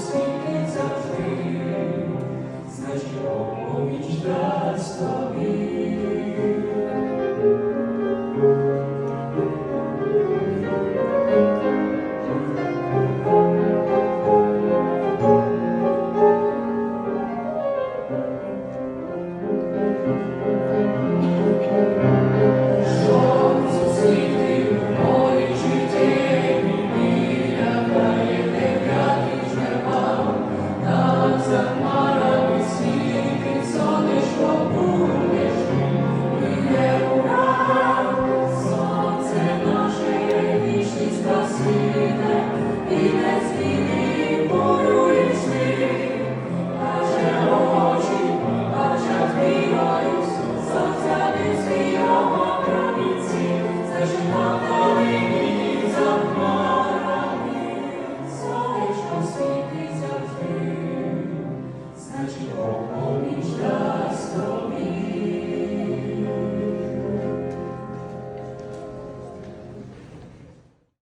Світ завжди, значить, поміч дасть тобі.